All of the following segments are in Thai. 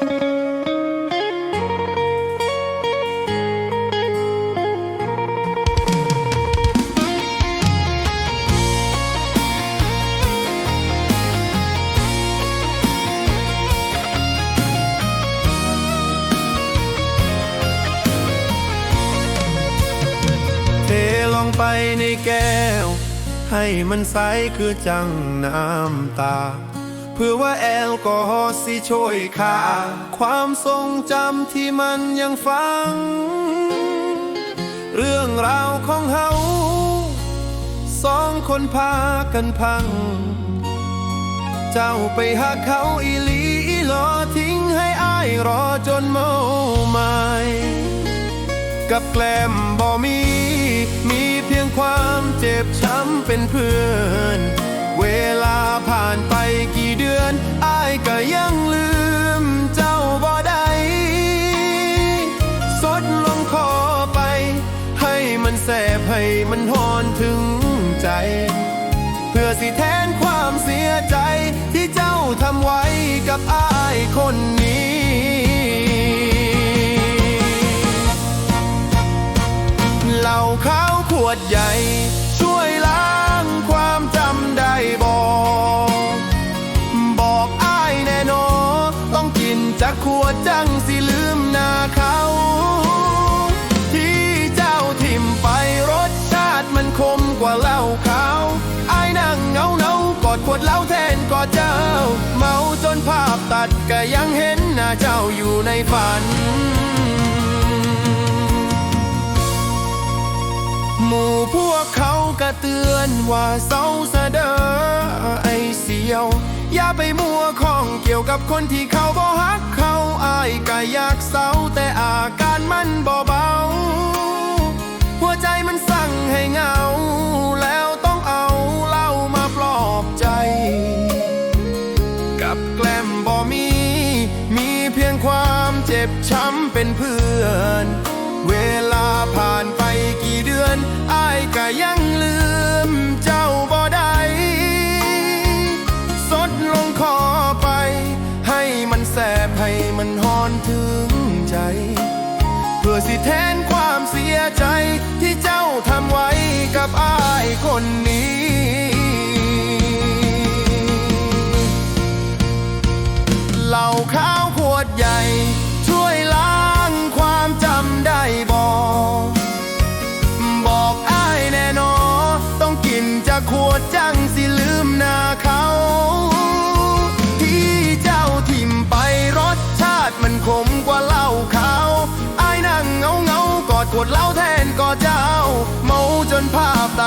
เทลงไปในแก้ว ให้มันใสคือจังน้ำตา พื่อว่าแอลกอฮอล์สิช่วยค่าความทรงจำที่มันยังฟัง เรื่องราวของเฮาสองคนพากันพัง เจ้าไปหาเขาอีลีอีลอทิ้งให้อายรอจนเมาไม้กับแกล้มบ่มี มีเพียงความเจ็บช้ำเป็นเพื่อน เวลาผ่านไปกี่ มันหอนถึงใจ เพื่อสิแทนความเสียใจที่เจ้าทำไว้กับอายคนนี้ นภาพตัดก็ยังเห็นหน้าเจ้าอยู่ในฝัน หมู่พวกเขาก็เตือนว่าเศร้าสะเดอไอเสียว อย่าไปมัวข้องเกี่ยวกับคนที่เขาบ่ฮักเขาอายก็อยากเศร้าแต่อาการมันบ่ จ็บช้ำเป็นเพื่อน เวลาผ่านไปกี่เดือนอายก็ยังลืมเจ้าบ่ได้สดลงคอไป ให้มันแสบให้มันหอนถึงใจ เพื่อสิแทนความเสียใจที่เจ้าทำไว้กับอายคนนี้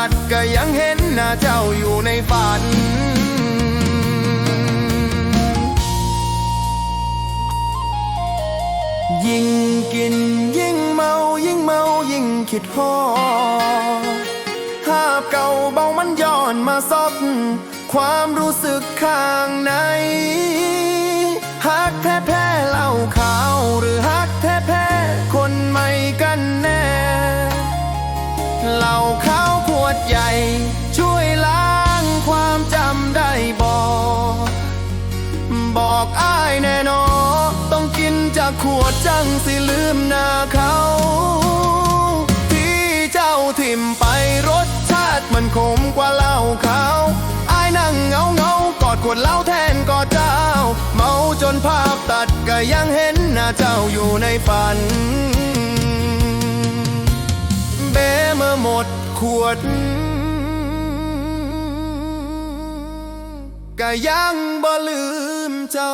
ดก็ยังเห็นหน้าเจ้าอยู่ในฝัน ยิ่งกินยิ่งเมายิ่งเมายิ่งคิดฮอภาพเก่าเบามันย้อนมาซบความรู้สึกข้างในฮักแท้แพ้เหล้าขาวหรือฮักแท้แพ้คนใหม่กันแน่เหล้าขาว ดใหญ่ ช่วยล้างความจำได้บอกบอกอ้ายแน่นอต้องกินจากขวดจังสิลืมหน้าเขา ที่เจ้าทิมไปรสชาติมันขมกว่าเหล้าขาวอ้ายนั่งเงาเงากอดขวดเหล้าแทนกอดเจ้า เมาจนภาพตัดก็ยังเห็นหน้าเจ้าอยู่ในฝัน เบเมื่อหมด วดก็ยังบ่ลืมเจ้า